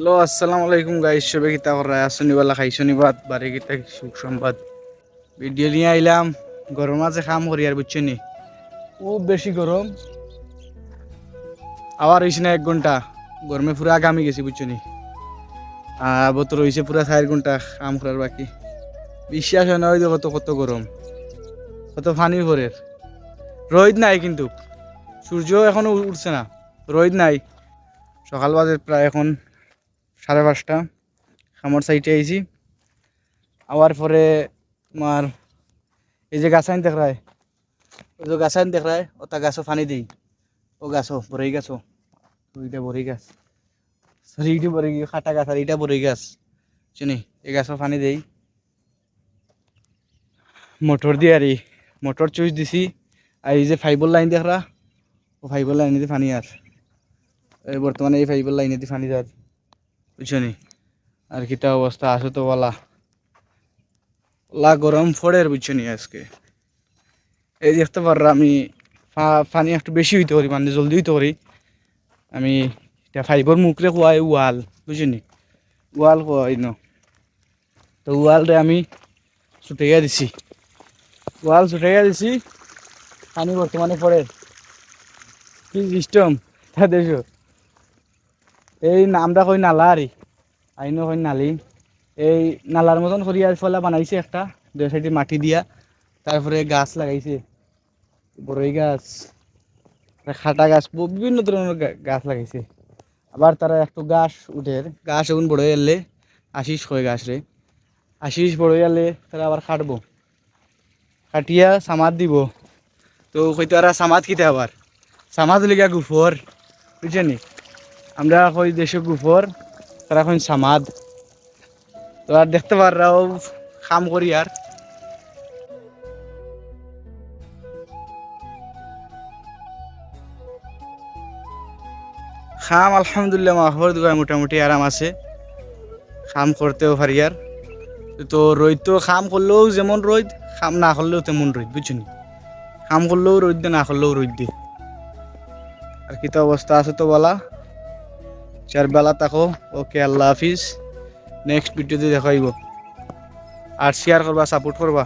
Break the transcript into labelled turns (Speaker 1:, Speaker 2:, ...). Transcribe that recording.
Speaker 1: Hello, আসসালামু আলাইকুম guys সবে কিতা করা শনিবালা খাই শনিবাদ বারে কিতা, সুখ সংবাদ। ভিডিও নিয়ে আইলাম, গরম আছে খাম করি আর বুঝছ নি? খুব বেশি গরম। আবার হয়েছে না এক ঘণ্টা, গরমে পুরা গামি গেছি বুঝছ নি? আর বতর হয়েছে পুরা চার ঘণ্টা কাম করার বাকি। বিশ্বাস হয় না, ওই দেখো তো কত গরম। কত ফানি ভরের। রোদ নাই কিন্তু। সূর্য এখনও উঠছে না। রোদ নাই। সকাল বাজে প্রায় এখন সাড়ে পাঁচটা। খামার সাইডে আইছি আওয়ার পরে তোমার এই যে গাছ আইন দেখায় ওই যে গাছ দেখায় ওটা গাছও পানি দিই। ও গাছও বরই গাছও দুইটা বরই গাছ। সরি এইটা বরই খাটা গাছ আর এইটা বরই গাছ। চিনি, এই গাছও পানি দেই। মোটর দিয়ে আর, মোটর চুইচ দিছি, আর এই যে ফাইবার লাইন দেখরা ও ফাইবার লাইনে দিয়ে পানি আর। বর্তমানে এই ফাইবার লাইনে দিয়ে পানি যার বুঝছ আর কিটা অবস্থা আছে তো বলা। লা গরম ফড়ের বুঝছ আজকে। এই দেখতে পাররা আমি পানি একটু বেশি হইতে পারি মানে জলদি হইতে পারি। আমি এটা ফাইবার মুখরে খুয়াই ওয়াল বুঝছ নি ওয়াল খুয়াই ন। তো ওয়ালরে আমি ছুটাইয়া দিছি। ওয়াল ছুটাইয়া দিছি, পানি বর্তমানে পড়ে। কি সিস্টেম তা এই নামটা কই নালা আরে। আইনো কই নালি। এই নালার মতন করিয়া ফলা বানাইছে একটা, দুই সাইডে মাটি দিয়া তারপরে গাছ লাগাইছে। বড়ই গাছ খাটা গাছ, বিভিন্ন ধরনের গাছ লাগাইছে। আবার তারা একটু গাছ উঠের গাছ এখন বড় হয়ে এলে আশিস কয় গাছ রে আশিস বড় হয়ে এলে তারা আবার কাটবো। কাটিয়া সামাদ দিব। তো কইতো আর সামাদ কিতে আবার সামাদ লিগা গুফর বুঝছেনি আমরা কই দেশে গুফর, তারা কই সামাদ। তো আর দেখতে পাররাও কাম করি আর। খাম আলহামদুলিল্লাহ মাহর দুগায় মোটামুটি আরাম আছে। খাম করতেও পারি আর। তো রোদ তো খাম করলেও যেমন রোদ খাম না করলেও তেমন রোদ বুঝছেন? খাম করলেও রোদ দে, না করলেও রোদ দে। আর কি তো অবস্থা আছে তো বলা? চার বেলা থাকো। ওকে আল্লাহ হাফিজ। নেক্সট ভিডিওতে দেখাইব আর শেয়ার করবা সাপোর্ট করবা।